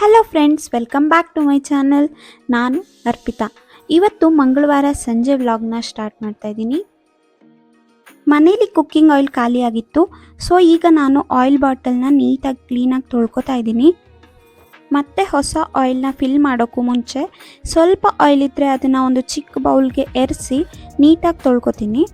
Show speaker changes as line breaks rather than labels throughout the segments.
Hello friends welcome back to my channel ನಾನು ಅರ್ಪಿತಾ. ಇವತ್ತು ಮಂಗಳವಾರ ಸಂಜೆ ವ್ಲಾಗ್ನ ಸ್ಟಾರ್ಟ್ ಮಾಡ್ತಾ ಇದ್ದೀನಿ. ಮನೇಲಿ ಕುಕ್ಕಿಂಗ್ ಆಯಿಲ್ ಖಾಲಿಯಾಗಿತ್ತು ಸೊ ಈಗ ನಾನು ಆಯಿಲ್ ಬಾಟಲ್ನ ನೀಟಾಗಿ ಕ್ಲೀನಾಗಿ ತೊಳ್ಕೊತಾ ಇದ್ದೀನಿ. ಮತ್ತೆ ಹೊಸ ಆಯಿಲ್ನ ಫಿಲ್ ಮಾಡೋಕ್ಕೂ ಮುಂಚೆ ಸ್ವಲ್ಪ ಆಯಿಲ್ ಇದ್ದರೆ ಅದನ್ನು ಒಂದು ಚಿಕ್ಕ ಬೌಲ್ಗೆ ಎರಿಸಿ ನೀಟಾಗಿ ತೊಳ್ಕೊತೀನಿ.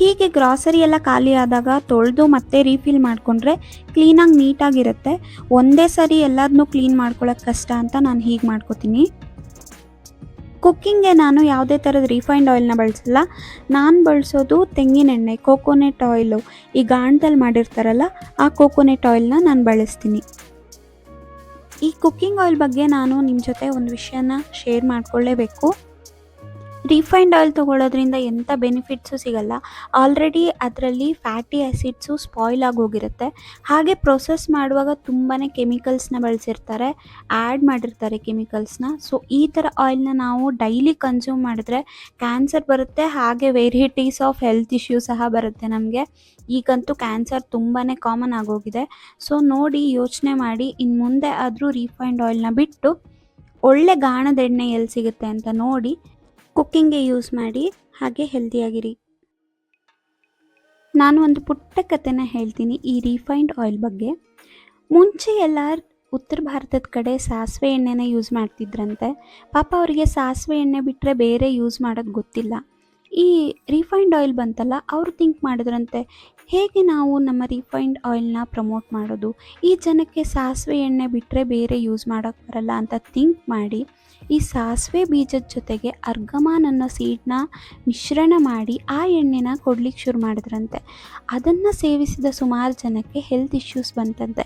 ಹೀಗೆ ಗ್ರಾಸರಿ ಎಲ್ಲ ಖಾಲಿ ಆದಾಗ ತೊಳೆದು ಮತ್ತೆ ರೀಫಿಲ್ ಮಾಡಿಕೊಂಡ್ರೆ ಕ್ಲೀನಾಗಿ ನೀಟಾಗಿರುತ್ತೆ ಒಂದೇ ಸರಿ ಎಲ್ಲದನ್ನೂ ಕ್ಲೀನ್ ಮಾಡ್ಕೊಳ್ಳೋಕೆ ಕಷ್ಟ ಅಂತ ನಾನು ಹೀಗೆ ಮಾಡ್ಕೋತೀನಿ. ಕುಕ್ಕಿಂಗ್ಗೆ ನಾನು ಯಾವುದೇ ಥರದ ರಿಫೈನ್ಡ್ ಆಯಿಲ್ನ ಬಳಸಲ್ಲ. ನಾನು ಬಳಸೋದು ತೆಂಗಿನೆಣ್ಣೆ ಕೋಕೋನೆಟ್ ಆಯಿಲು ಈ ಗಾಣದಲ್ಲಿ ಮಾಡಿರ್ತಾರಲ್ಲ, ಆ ಕೋಕೋನೆಟ್ ಆಯಿಲ್ನ ನಾನು ಬಳಸ್ತೀನಿ. ಈ ಕುಕ್ಕಿಂಗ್ ಆಯಿಲ್ ಬಗ್ಗೆ ನಾನು ನಿಮ್ಮ ಜೊತೆ ಒಂದು ವಿಷಯನ ಶೇರ್ ಮಾಡ್ಕೊಳ್ಳೇಬೇಕು ರಿಫೈನ್ಡ್ ಆಯಿಲ್ ತೊಗೊಳೋದ್ರಿಂದ ಎಂಥ ಬೆನಿಫಿಟ್ಸು ಸಿಗಲ್ಲ. ಆಲ್ರೆಡಿ ಅದರಲ್ಲಿ ಫ್ಯಾಟಿ ಆ್ಯಸಿಡ್ಸು ಸ್ಪಾಯ್ಲ್ ಆಗೋಗಿರುತ್ತೆ ಹಾಗೆ ಪ್ರೊಸೆಸ್ ಮಾಡುವಾಗ ತುಂಬಾ ಕೆಮಿಕಲ್ಸ್ನ ಬಳಸಿರ್ತಾರೆ ಆ್ಯಡ್ ಮಾಡಿರ್ತಾರೆ ಕೆಮಿಕಲ್ಸ್ನ ಸೊ ಈ ಥರ ಆಯಿಲ್ನ ನಾವು ಡೈಲಿ ಕನ್ಸ್ಯೂಮ್ ಮಾಡಿದ್ರೆ ಕ್ಯಾನ್ಸರ್ ಬರುತ್ತೆ, ಹಾಗೆ ವೆರೈಟೀಸ್ ಆಫ್ ಹೆಲ್ತ್ ಇಶ್ಯೂ ಸಹ ಬರುತ್ತೆ ನಮಗೆ. ಈಗಂತೂ ಕ್ಯಾನ್ಸರ್ ತುಂಬಾ ಕಾಮನ್ ಆಗೋಗಿದೆ ಸೊ ನೋಡಿ, ಯೋಚನೆ ಮಾಡಿ ಇನ್ನು ಮುಂದೆ ಆದರೂ ರಿಫೈನ್ಡ್ ಆಯಿಲ್ನ ಬಿಟ್ಟು ಒಳ್ಳೆ ಗಾಣದ ಎಣ್ಣೆ ಎಲ್ಲಿ ಸಿಗುತ್ತೆ ಅಂತ ನೋಡಿ ಕುಕ್ಕಿಂಗ್ಗೆ ಯೂಸ್ ಮಾಡಿ ಹಾಗೆ ಹೆಲ್ದಿಯಾಗಿರಿ. ನಾನು ಒಂದು ಪುಟ್ಟ ಕಥೆನ ಹೇಳ್ತೀನಿ ಈ ರಿಫೈನ್ಡ್ ಆಯಿಲ್ ಬಗ್ಗೆ. ಮುಂಚೆ ಎಲ್ಲ ಉತ್ತರ ಭಾರತದ ಕಡೆ ಸಾಸಿವೆ ಎಣ್ಣೆನ ಯೂಸ್ ಮಾಡ್ತಿದ್ರಂತೆ. ಪಾಪ ಅವರಿಗೆ ಸಾಸಿವೆ ಎಣ್ಣೆ ಬಿಟ್ಟರೆ ಬೇರೆ ಯೂಸ್ ಮಾಡೋದು ಗೊತ್ತಿಲ್ಲ. ಈ ರಿಫೈನ್ಡ್ ಆಯಿಲ್ ಬಂತಲ್ಲ, ಅವರು ಥಿಂಕ್ ಮಾಡಿದ್ರಂತೆ. ಹೇಗೆ ನಾವು ನಮ್ಮ ರಿಫೈನ್ಡ್ ಆಯಿಲ್ನ ಪ್ರಮೋಟ್ ಮಾಡೋದು? ಈ ಜನಕ್ಕೆ ಸಾಸಿವೆ ಎಣ್ಣೆ ಬಿಟ್ಟರೆ ಬೇರೆ ಯೂಸ್ ಮಾಡೋಕ್ಕೆ ಬರಲ್ಲ ಅಂತ ಥಿಂಕ್ ಮಾಡಿ ಈ ಸಾಸಿವೆ ಬೀಜದ ಜೊತೆಗೆ ಅರ್ಗಮಾನ್ ಅನ್ನೋ ಸೀಡ್ನ ಮಿಶ್ರಣ ಮಾಡಿ ಆ ಎಣ್ಣೆನ ಕೊಡ್ಲಿಕ್ಕೆ ಶುರು ಮಾಡಿದ್ರಂತೆ. ಅದನ್ನು ಸೇವಿಸಿದ ಸುಮಾರು ಜನಕ್ಕೆ ಹೆಲ್ತ್ ಇಶ್ಯೂಸ್ ಬಂತಂತೆ.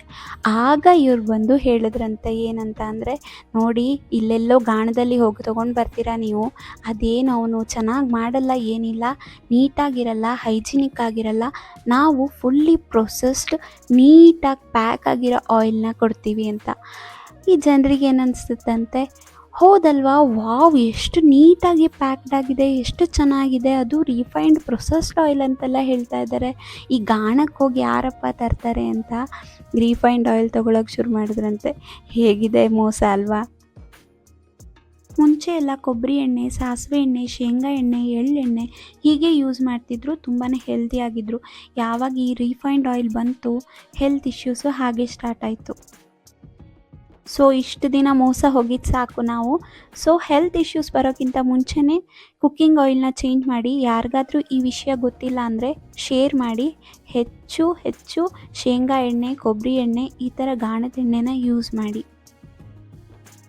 ಆಗ ಇವ್ರು ಬಂದು ಹೇಳಿದ್ರಂತೆ ಏನಂತ ಅಂದರೆ, ನೋಡಿ, ಇಲ್ಲೆಲ್ಲೋ ಗಾಣದಲ್ಲಿ ಹೋಗಿ ತೊಗೊಂಡು ಬರ್ತೀರಾ ನೀವು? ಅದೇನು ಅವನು ಚೆನ್ನಾಗಿ ಮಾಡಲ್ಲ, ಏನಿಲ್ಲ, ನೀಟಾಗಿರಲ್ಲ, ಹೈಜಿನಿಕ್ ಆಗಿರಲ್ಲ. ನಾವು ಫುಲ್ಲಿ ಪ್ರೊಸೆಸ್ಡ್ ನೀಟಾಗಿ ಪ್ಯಾಕ್ ಆಗಿರೋ ಆಯಿಲ್ನ ಕೊಡ್ತೀವಿ ಅಂತ. ಈ ಜನರಿಗೆ ಏನನ್ಸುತ್ತಂತೆ ಹೌದಲ್ವಾ? ವಾವ್, ಎಷ್ಟು ನೀಟಾಗಿ ಪ್ಯಾಕ್ಡ್ ಆಗಿದೆ, ಎಷ್ಟು ಚೆನ್ನಾಗಿದೆ. ಅದು ರಿಫೈನ್ಡ್ ಪ್ರೊಸೆಸ್ಡ್ ಆಯಿಲ್ ಅಂತೆಲ್ಲ ಹೇಳ್ತಾ ಇದ್ದಾರೆ. ಈ ಗಾಣಕ್ಕೆ ಹೋಗಿ ಯಾರಪ್ಪ ತರ್ತಾರೆ ಅಂತ ರಿಫೈನ್ಡ್ ಆಯಿಲ್ ತೊಗೊಳಕ್ಕೆ ಶುರು ಮಾಡಿದ್ರಂತೆ. ಹೇಗಿದೆ ಮೋಸ ಅಲ್ವಾ? ಮುಂಚೆ ಎಲ್ಲ ಕೊಬ್ಬರಿ ಎಣ್ಣೆ, ಸಾಸಿವೆ ಎಣ್ಣೆ, ಶೇಂಗಾ ಎಣ್ಣೆ ಎಳ್ಳೆಣ್ಣೆ ಹೀಗೆ ಯೂಸ್ ಮಾಡ್ತಿದ್ರು. ತುಂಬಾ ಹೆಲ್ದಿಯಾಗಿದ್ದರು ಯಾವಾಗ ಈ ರಿಫೈನ್ಡ್ ಆಯಿಲ್ ಬಂತು ಹೆಲ್ತ್ ಇಶ್ಯೂಸು ಹಾಗೆ ಸ್ಟಾರ್ಟ್ ಆಯಿತು. ಸೊ ಇಷ್ಟು ದಿನ ಮೋಸ ಹೋಗಿದ್ದು ಸಾಕು ನಾವು. ಸೊ ಹೆಲ್ತ್ ಇಶ್ಯೂಸ್ ಬರೋಕ್ಕಿಂತ ಮುಂಚೆನೇ ಕುಕ್ಕಿಂಗ್ ಆಯಿಲ್ನ ಚೇಂಜ್ ಮಾಡಿ, ಯಾರಿಗಾದರೂ ಈ ವಿಷಯ ಗೊತ್ತಿಲ್ಲ ಅಂದರೆ ಶೇರ್ ಮಾಡಿ. ಹೆಚ್ಚು ಹೆಚ್ಚು ಶೇಂಗಾ ಎಣ್ಣೆ ಕೊಬ್ಬರಿ ಎಣ್ಣೆ ಈ ಥರ ಗಾಣದ ಎಣ್ಣೆನ ಯೂಸ್ ಮಾಡಿ.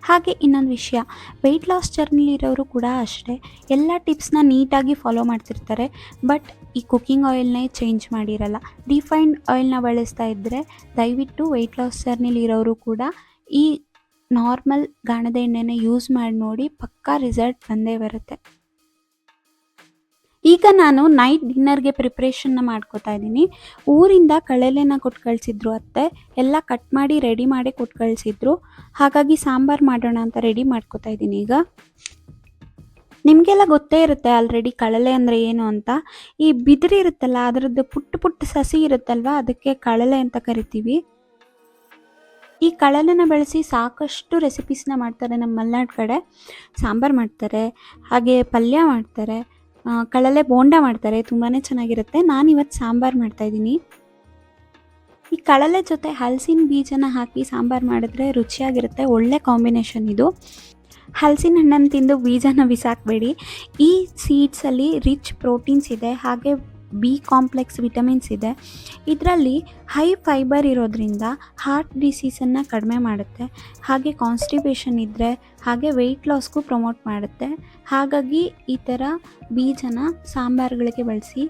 ಹಾಗೆ ಇನ್ನೊಂದು ವಿಷಯ ವೆಯ್ಟ್ ಲಾಸ್ ಜರ್ನಿಲಿರೋರು ಕೂಡ ಅಷ್ಟೇ, ಎಲ್ಲ ಟಿಪ್ಸ್ನ ನೀಟಾಗಿ ಫಾಲೋ ಮಾಡ್ತಿರ್ತಾರೆ ಬಟ್ ಈ ಕುಕ್ಕಿಂಗ್ ಆಯಿಲ್ನೇ ಚೇಂಜ್ ಮಾಡಿರಲ್ಲ. ರಿಫೈನ್ಡ್ ಆಯಿಲ್ನ ಬಳಸ್ತಾ ಇದ್ದರೆ ದಯವಿಟ್ಟು ವೆಯ್ಟ್ ಲಾಸ್ ಜರ್ನಿಲಿರೋರು ಕೂಡ ಈ ನಾರ್ಮಲ್ ಗಾಣದ ಎಣ್ಣೆನ ಯೂಸ್ ಮಾಡಿ ನೋಡಿ ಪಕ್ಕಾ ರಿಸಲ್ಟ್ ಬಂದೇ ಬರುತ್ತೆ. ಈಗ ನಾನು ನೈಟ್ ಡಿನ್ನರ್ಗೆ ಪ್ರಿಪ್ರೇಷನ್ನ ಮಾಡ್ಕೋತಾ ಇದ್ದೀನಿ. ಊರಿಂದ ಕಳಲೆನ ಕೊಟ್ಟು ಕಳಿಸಿದ್ರು ಅತ್ತೆ, ಎಲ್ಲ ಕಟ್ ಮಾಡಿ ರೆಡಿ ಮಾಡಿ ಕೊಟ್ಟು ಕಳಿಸಿದ್ರು. ಹಾಗಾಗಿ ಸಾಂಬಾರು ಮಾಡೋಣ ಅಂತ ರೆಡಿ ಮಾಡ್ಕೋತಾ ಇದ್ದೀನಿ ಈಗ. ನಿಮಗೆಲ್ಲ ಗೊತ್ತೇ ಇರುತ್ತೆ ಆಲ್ರೆಡಿ ಕಳಲೆ ಅಂದರೆ ಏನು ಅಂತ. ಈ ಬಿದಿರಿರುತ್ತಲ್ಲ, ಅದರದ್ದು ಪುಟ್ಟ ಪುಟ್ಟ ಸಸಿ ಇರುತ್ತಲ್ವ, ಅದಕ್ಕೆ ಕಳಲೆ ಅಂತ ಕರಿತೀವಿ. ಈ ಕಳಲನ್ನು ಬಳಸಿ ಸಾಕಷ್ಟು ರೆಸಿಪೀಸ್ನ ಮಾಡ್ತಾರೆ ನಮ್ಮ ಮಲೆನಾಡು ಕಡೆ. ಸಾಂಬಾರು ಮಾಡ್ತಾರೆ, ಹಾಗೆ ಪಲ್ಯ ಮಾಡ್ತಾರೆ ಕಳಲೆ ಬೋಂಡ ಮಾಡ್ತಾರೆ ತುಂಬಾ ಚೆನ್ನಾಗಿರುತ್ತೆ. ನಾನು ಇವತ್ತು ಸಾಂಬಾರು ಮಾಡ್ತಾಯಿದ್ದೀನಿ ಈ ಕಳಲೆ ಜೊತೆ ಹಲಸಿನ ಬೀಜನ ಹಾಕಿ ಸಾಂಬಾರು ಮಾಡಿದ್ರೆ ರುಚಿಯಾಗಿರುತ್ತೆ, ಒಳ್ಳೆ ಕಾಂಬಿನೇಷನ್ ಇದು. ಹಲಸಿನ ಹಣ್ಣನ್ನು ತಿಂದು ಬೀಜನ ಬಿಸಾಕಬೇಡಿ. ಈ ಸೀಡ್ಸಲ್ಲಿ ರಿಚ್ ಪ್ರೋಟೀನ್ಸ್ ಇದೆ, ಹಾಗೆ ಬಿ ಕಾಂಪ್ಲೆಕ್ಸ್ ವಿಟಮಿನ್ಸ್ ಇದೆ. ಇದರಲ್ಲಿ ಹೈ ಫೈಬರ್ ಇರೋದ್ರಿಂದ ಹಾರ್ಟ್ ಡಿಸೀಸನ್ನು ಕಡಿಮೆ ಮಾಡುತ್ತೆ. ಹಾಗೆ ಕಾನ್ಸ್ಟಿಪೇಷನ್ ಇದ್ದರೆ ಹಾಗೆ ವೆಯ್ಟ್ ಲಾಸ್ಗೂ ಪ್ರಮೋಟ್ ಮಾಡುತ್ತೆ. ಹಾಗಾಗಿ ಈ ಥರ ಬೀಜನ ಸಾಂಬಾರುಗಳಿಗೆ ಬಳಸಿ.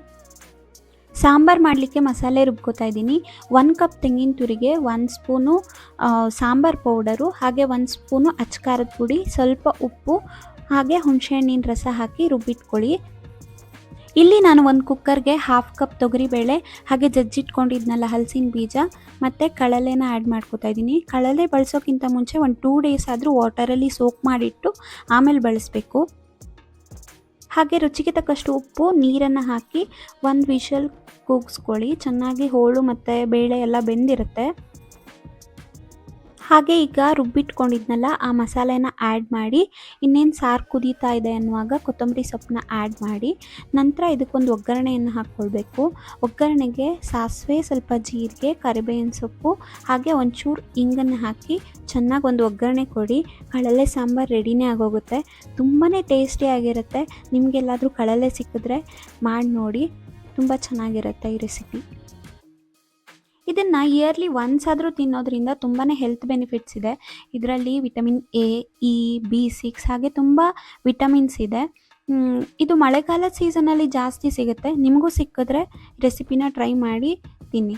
ಸಾಂಬಾರು ಮಾಡಲಿಕ್ಕೆ ಮಸಾಲೆ ರುಬ್ಕೋತಾ ಇದ್ದೀನಿ. ಒಂದು ಕಪ್ ತೆಂಗಿನ ತುರಿಗೆ ಒಂದು ಸ್ಪೂನು ಸಾಂಬಾರು ಪೌಡರು ಹಾಗೆ ಒಂದು ಸ್ಪೂನು ಅಚ್ಕಾರದ ಪುಡಿ, ಸ್ವಲ್ಪ ಉಪ್ಪು, ಹಾಗೆ ಹುಣಸೆಹಣ್ಣಿನ ರಸ ಹಾಕಿ ರುಬ್ಬಿಟ್ಕೊಳ್ಳಿ. ಇಲ್ಲಿ ನಾನು ಒಂದು ಕುಕ್ಕರ್ಗೆ ಹಾಫ್ ಕಪ್ ತೊಗರಿಬೇಳೆ, ಹಾಗೆ ಜಜ್ಜಿಟ್ಕೊಂಡಿದ್ನಲ್ಲ ಹಲಸಿನ ಬೀಜ, ಮತ್ತು ಕಳಲೆನ ಆ್ಯಡ್ ಮಾಡ್ಕೊತಾ ಇದ್ದೀನಿ. ಕಳಲೆ ಬಳಸೋಕ್ಕಿಂತ ಮುಂಚೆ ಒಂದು ಟೂ ಡೇಸ್ ಆದರೂ ವಾಟರಲ್ಲಿ ಸೋಕ್ ಮಾಡಿಟ್ಟು ಆಮೇಲೆ ಬಳಸಬೇಕು. ಹಾಗೆ ರುಚಿಗೆ ತಕ್ಕಷ್ಟು ಉಪ್ಪು, ನೀರನ್ನು ಹಾಕಿ ಒಂದು ವಿಷಲ್ ಕೂಗಿಸ್ಕೊಳ್ಳಿ. ಚೆನ್ನಾಗಿ ಹೋಳು ಮತ್ತು ಬೇಳೆ ಎಲ್ಲ ಬೆಂದಿರುತ್ತೆ. ಹಾಗೆ ಈಗ ರುಬ್ಬಿಟ್ಕೊಂಡಿದ್ನಲ್ಲ, ಆ ಮಸಾಲೆನ ಆ್ಯಡ್ ಮಾಡಿ, ಇನ್ನೇನು ಸಾರು ಕುದೀತಾ ಇದೆ ಅನ್ನುವಾಗ ಕೊತ್ತಂಬರಿ ಸೊಪ್ಪನ್ನ ಆ್ಯಡ್ ಮಾಡಿ, ನಂತರ ಇದಕ್ಕೊಂದು ಒಗ್ಗರಣೆಯನ್ನು ಹಾಕ್ಕೊಳ್ಬೇಕು. ಒಗ್ಗರಣೆಗೆ ಸಾಸಿವೆ, ಸ್ವಲ್ಪ ಜೀರಿಗೆ, ಕರಿಬೇವಿನ ಸೊಪ್ಪು, ಹಾಗೆ ಒಂಚೂರು ಇಂಗನ್ನು ಹಾಕಿ ಚೆನ್ನಾಗಿ ಒಂದು ಒಗ್ಗರಣೆ ಕೊಡಿ. ಕಳಲೆ ಸಾಂಬಾರು ರೆಡಿನೇ ಆಗೋಗುತ್ತೆ. ತುಂಬಾ ಟೇಸ್ಟಿಯಾಗಿರುತ್ತೆ ನಿಮಗೆಲ್ಲಾದರೂ ಕಳಲೆ ಸಿಕ್ಕಿದ್ರೆ ಮಾಡಿ ನೋಡಿ. ತುಂಬ ಚೆನ್ನಾಗಿರುತ್ತೆ ಈ ರೆಸಿಪಿ ಇದನ್ನು ಇಯರ್ಲಿ ಒನ್ಸ್ ಆದರೂ ತಿನ್ನೋದ್ರಿಂದ ತುಂಬಾ ಹೆಲ್ತ್ ಬೆನಿಫಿಟ್ಸ್ ಇದೆ. ಇದರಲ್ಲಿ vitamin A E B six ಹಾಗೆ ತುಂಬ ವಿಟಮಿನ್ಸ್ ಇದೆ. ಇದು ಮಳೆಗಾಲದ ಸೀಸನಲ್ಲಿ ಜಾಸ್ತಿ ಸಿಗುತ್ತೆ. ನಿಮಗೂ ಸಿಕ್ಕಿದ್ರೆ ರೆಸಿಪಿನ ಟ್ರೈ ಮಾಡಿ ತಿನ್ನಿ.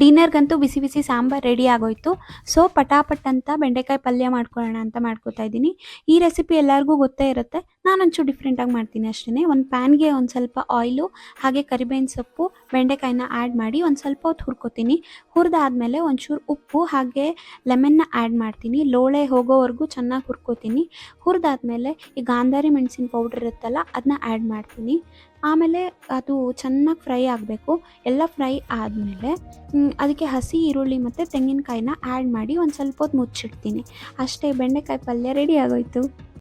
ಡಿನ್ನರ್ಗಂತೂ ಬಿಸಿ ಬಿಸಿ ಸಾಂಬಾರು ರೆಡಿ ಆಗೋಯ್ತು. ಸೊ ಪಟಾಪಟ್ ಅಂತ ಬೆಂಡೆಕಾಯಿ ಪಲ್ಯ ಮಾಡ್ಕೊಳ್ಳೋಣ ಅಂತ ಮಾಡ್ಕೋತಾ ಇದ್ದೀನಿ. ಈ ರೆಸಿಪಿ ಎಲ್ಲರಿಗೂ ಗೊತ್ತೇ ಇರುತ್ತೆ. ನಾನೊಂಚೂರು ಡಿಫ್ರೆಂಟಾಗಿ ಮಾಡ್ತೀನಿ ಅಷ್ಟೇ ಒಂದು ಪ್ಯಾನ್ಗೆ ಒಂದು ಸ್ವಲ್ಪ ಆಯಿಲು ಹಾಗೆ ಕರಿಬೇವಿನ ಸೊಪ್ಪು, ಬೆಂಡೆಕಾಯಿನ ಆ್ಯಡ್ ಮಾಡಿ ಒಂದು ಸ್ವಲ್ಪ ಹೊತ್ತು ಹುರ್ಕೋತೀನಿ. ಹುರಿದಾದ್ಮೇಲೆ ಒಂಚೂರು ಉಪ್ಪು, ಹಾಗೆ ಲೆಮನ್ನ ಆ್ಯಡ್ ಮಾಡ್ತೀನಿ. ಲೋಳೆ ಹೋಗೋವರೆಗೂ ಚೆನ್ನಾಗಿ ಹುರ್ಕೋತೀನಿ. ಹುರಿದಾದ್ಮೇಲೆ ಈ ಗಾಂಧಾರಿ ಮೆಣಸಿನ ಪೌಡ್ರ್ ಇರುತ್ತಲ್ಲ ಅದನ್ನ ಆ್ಯಡ್ ಮಾಡ್ತೀನಿ. ಆಮೇಲೆ ಅದು ಚೆನ್ನಾಗಿ ಫ್ರೈ ಆಗಬೇಕು. ಎಲ್ಲ ಫ್ರೈ ಆದಮೇಲೆ ಅದಕ್ಕೆ ಹಸಿ ಈರುಳ್ಳಿ ಮತ್ತು ತೆಂಗಿನಕಾಯಿನ ಆ್ಯಡ್ ಮಾಡಿ ಒಂದು ಸ್ವಲ್ಪ ಹೊತ್ತು ಮುಚ್ಚಿಡ್ತೀನಿ. ಅಷ್ಟೇ, ಬೆಂಡೆಕಾಯಿ ಪಲ್ಯ ರೆಡಿ ಆಗೋಯ್ತು.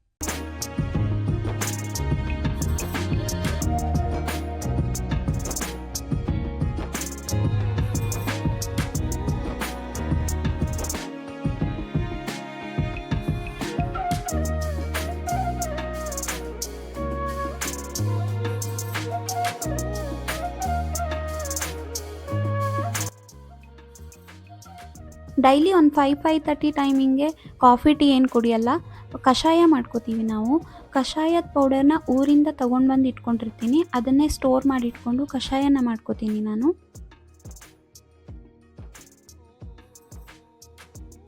ಡೈಲಿ ಒಂದು ಫೈವ್ ಫೈವ್ ತರ್ಟಿ ಟೈಮಿಂಗೆ ಕಾಫಿ ಟೀ ಏನು ಕುಡಿಯಲ್ಲ, ಕಷಾಯ ಮಾಡ್ಕೋತೀವಿ ನಾವು. ಕಷಾಯದ ಪೌಡರ್ನ ಊರಿಂದ ತೊಗೊಂಡು ಬಂದು ಇಟ್ಕೊಂಡಿರ್ತೀನಿ. ಅದನ್ನೇ ಸ್ಟೋರ್ ಮಾಡಿ ಇಟ್ಕೊಂಡು ಕಷಾಯನ ಮಾಡ್ಕೋತೀನಿ ನಾನು.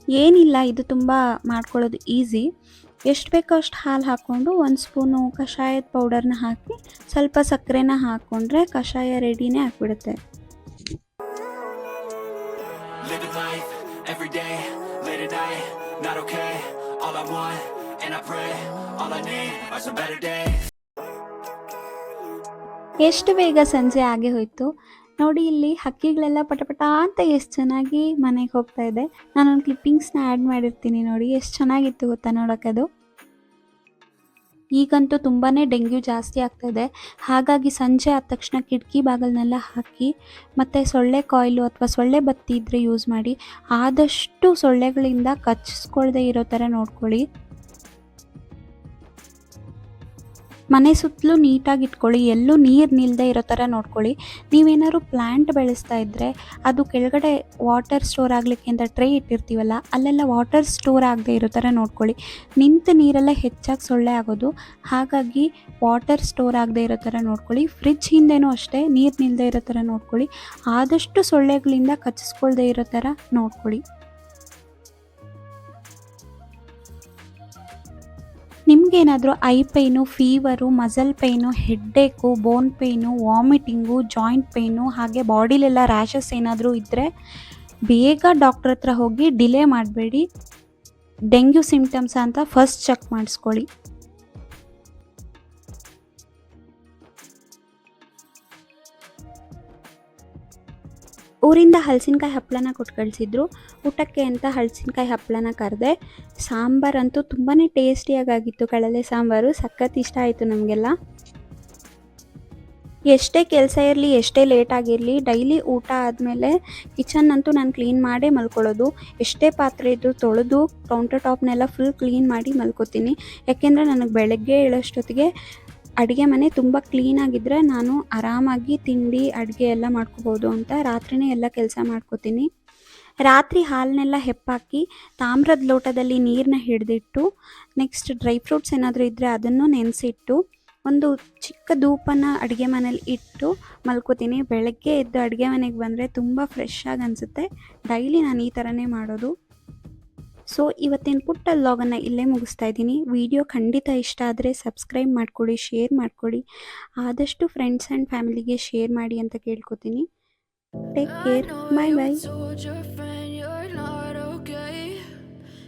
ಏನಿಲ್ಲ, ಇದು ತುಂಬ ಮಾಡ್ಕೊಳ್ಳೋದು ಈಸಿ ಎಷ್ಟು ಬೇಕೋ ಅಷ್ಟು ಹಾಲು ಹಾಕ್ಕೊಂಡು ಒಂದು ಸ್ಪೂನು ಕಷಾಯದ ಪೌಡರ್ನ ಹಾಕಿ ಸ್ವಲ್ಪ ಸಕ್ಕರೆನ ಹಾಕ್ಕೊಂಡ್ರೆ ಕಷಾಯ ರೆಡಿನೇ ಆಗಿಬಿಡುತ್ತೆ.
Day, late at night, not okay. All I want, and I pray, all I need are some better days.
ಎಷ್ಟು ಬೇಗ ಸಂಜೆ ಆಗೇ ಹೋಯ್ತು ನೋಡಿ ಇಲ್ಲಿ ಹಕ್ಕಿಗಳೆಲ್ಲ ಪಟಪಟ ಅಂತ ಎಷ್ಟು ಚೆನ್ನಾಗಿ ಮನೆಗೆ ಹೋಗ್ತಾ ಇದೆ ನಾನೊಂದು ಕ್ಲಿಪ್ಪಿಂಗ್ಸ್ನ ಆ್ಯಡ್ ಮಾಡಿರ್ತೀನಿ ನೋಡಿ ಎಷ್ಟು ಚೆನ್ನಾಗಿತ್ತು ಗೊತ್ತಾ ನೋಡೋಕ್ಕದು ಈಗಂತೂ ತುಂಬಾ ಡೆಂಗ್ಯೂ ಜಾಸ್ತಿ ಆಗ್ತಾ ಇದೆ ಹಾಗಾಗಿ ಸಂಜೆ ಆದ ತಕ್ಷಣ ಕಿಟಕಿ ಬಾಗಿಲನ್ನೆಲ್ಲ ಹಾಕಿ, ಮತ್ತು ಸೊಳ್ಳೆ ಕಾಯಿಲು ಅಥವಾ ಸೊಳ್ಳೆ ಬತ್ತಿ ಇದ್ದರೆ ಯೂಸ್ ಮಾಡಿ, ಆದಷ್ಟು ಸೊಳ್ಳೆಗಳಿಂದ ಕಚ್ಚಿಸ್ಕೊಳ್ದೆ ಇರೋ ಥರ ನೋಡ್ಕೊಳ್ಳಿ. ಮನೆ ಸುತ್ತಲೂ ನೀಟಾಗಿ ಇಟ್ಕೊಳ್ಳಿ, ಎಲ್ಲೂ ನೀರು ನಿಲ್ಲದೆ ಇರೋ ಥರ ನೋಡ್ಕೊಳ್ಳಿ. ನೀವೇನಾದ್ರು ಪ್ಲ್ಯಾಂಟ್ ಬೆಳೆಸ್ತಾ ಇದ್ದರೆ ಅದು ಕೆಳಗಡೆ ವಾಟರ್ ಸ್ಟೋರ್ ಆಗಲಿಕ್ಕೆ ಅಂತ ಟ್ರೇ ಇಟ್ಟಿರ್ತೀವಲ್ಲ, ಅಲ್ಲೆಲ್ಲ ವಾಟರ್ ಸ್ಟೋರ್ ಆಗದೆ ಇರೋ ಥರ ನೋಡ್ಕೊಳ್ಳಿ. ನಿಂತ ನೀರೆಲ್ಲ ಹೆಚ್ಚಾಗಿ ಸೊಳ್ಳೆ ಆಗೋದು, ಹಾಗಾಗಿ ವಾಟರ್ ಸ್ಟೋರ್ ಆಗದೆ ಇರೋ ಥರ ನೋಡ್ಕೊಳ್ಳಿ. ಫ್ರಿಜ್ ಹಿಂದೆನೂ ಅಷ್ಟೇ, ನೀರು ನಿಲ್ಲದೆ ಇರೋ ಥರ ನೋಡ್ಕೊಳ್ಳಿ. ಆದಷ್ಟು ಸೊಳ್ಳೆಗಳಿಂದ ಕಚ್ಚಿಸ್ಕೊಳ್ದೆ ಇರೋ ಥರ ನೋಡ್ಕೊಳ್ಳಿ. ನಿಮಗೇನಾದರೂ eye pain fever muscle pain headache bone pain vomiting joint pain ಹಾಗೆ ಬಾಡಿಲೆಲ್ಲ ರ್ಯಾಷಸ್ ಏನಾದರೂ ಇದ್ದರೆ ಬೇಗ ಡಾಕ್ಟ್ರ್ ಹತ್ರ ಹೋಗಿ ಡಿಲೇ ಮಾಡಬೇಡಿ. ಡೆಂಗ್ಯೂ ಸಿಂಪ್ಟಮ್ಸ್ ಅಂತ ಫಸ್ಟ್ ಚೆಕ್ ಮಾಡಿಸ್ಕೊಳ್ಳಿ. ಊರಿಂದ ಹಲಸಿನಕಾಯಿ ಹಪ್ಪಳನ ಕೊಟ್ಟು ಕಳಿಸಿದ್ರು. ಊಟಕ್ಕೆ ಅಂತ ಹಲಸಿನಕಾಯಿ ಹಪ್ಪಳನ ಕರೆದೆ. ಸಾಂಬಾರಂತೂ ತುಂಬಾ ಟೇಸ್ಟಿಯಾಗಿತ್ತು ಕಳಲೆ ಸಾಂಬಾರು. ಸಖತ್ ಇಷ್ಟ ಆಯಿತು ನಮಗೆಲ್ಲ. ಎಷ್ಟೇ ಕೆಲಸ ಇರಲಿ, ಎಷ್ಟೇ ಲೇಟ್ ಆಗಿರಲಿ, ಡೈಲಿ ಊಟ ಆದಮೇಲೆ ಕಿಚನ್ ಅಂತೂ ನಾನು ಕ್ಲೀನ್ ಮಾಡೇ ಮಲ್ಕೊಳ್ಳೋದು ಎಷ್ಟೇ ಪಾತ್ರೆ ಇದ್ದು ತೊಳೆದು ಕೌಂಟರ್ ಟಾಪ್ನೆಲ್ಲ ಫುಲ್ ಕ್ಲೀನ್ ಮಾಡಿ ಮಲ್ಕೋತೀನಿ. ಯಾಕೆಂದರೆ ನನಗೆ ಬೆಳಗ್ಗೆ ಏಳೋಷ್ಟೊತ್ತಿಗೆ ಅಡುಗೆ ಮನೆ ತುಂಬ ಕ್ಲೀನಾಗಿದ್ದರೆ ನಾನು ಆರಾಮಾಗಿ ತಿಂಡಿ, ಅಡುಗೆ ಎಲ್ಲ ಮಾಡ್ಕೋಬೋದು ಅಂತ ರಾತ್ರಿನೇ ಎಲ್ಲ ಕೆಲಸ ಮಾಡ್ಕೋತೀನಿ. ರಾತ್ರಿ ಹಾಲನ್ನೆಲ್ಲ ಹೆಪ್ಪಾಕಿ ತಾಮ್ರದ ಲೋಟದಲ್ಲಿ ನೀರನ್ನ ಹಿಡಿದಿಟ್ಟು ನೆಕ್ಸ್ಟ್ ಡ್ರೈ ಫ್ರೂಟ್ಸ್ ಏನಾದರೂ ಇದ್ದರೆ ಅದನ್ನು ನೆನೆಸಿಟ್ಟು, ಒಂದು ಚಿಕ್ಕ ಧೂಪನ ಅಡುಗೆ ಮನೇಲಿ ಇಟ್ಟು ಮಲ್ಕೋತೀನಿ. ಬೆಳಗ್ಗೆ ಎದ್ದು ಅಡುಗೆ ಮನೆಗೆ ಬಂದರೆ ತುಂಬ ಫ್ರೆಶ್ ಆಗಿ ಅನಿಸುತ್ತೆ. ಡೈಲಿ ನಾನು ಈ ಥರನೇ ಮಾಡೋದು. ಸೊ ಇವತ್ತಿನ ಪುಟ್ಟ ಲಾಗನ್ನು ಇಲ್ಲೇ ಮುಗಿಸ್ತಾ ಇದ್ದೀನಿ ವಿಡಿಯೋ ಖಂಡಿತ ಇಷ್ಟ ಆದರೆ ಸಬ್ಸ್ಕ್ರೈಬ್ ಮಾಡ್ಕೊಳ್ಳಿ ಶೇರ್ ಮಾಡ್ಕೊಳ್ಳಿ ಆದಷ್ಟು ಫ್ರೆಂಡ್ಸ್ ಆ್ಯಂಡ್ ಫ್ಯಾಮಿಲಿಗೆ ಶೇರ್ ಮಾಡಿ ಅಂತ ಕೇಳ್ಕೊತೀನಿ take care
bye.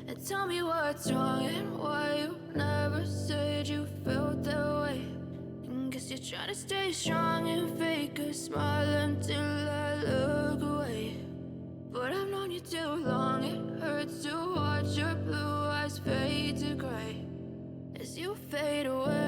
And tell me what's wrong and why you never said you felt that way. And guess you're trying to stay strong and fake a smile until I look away. But I've known you too long, it hurts to watch fade away.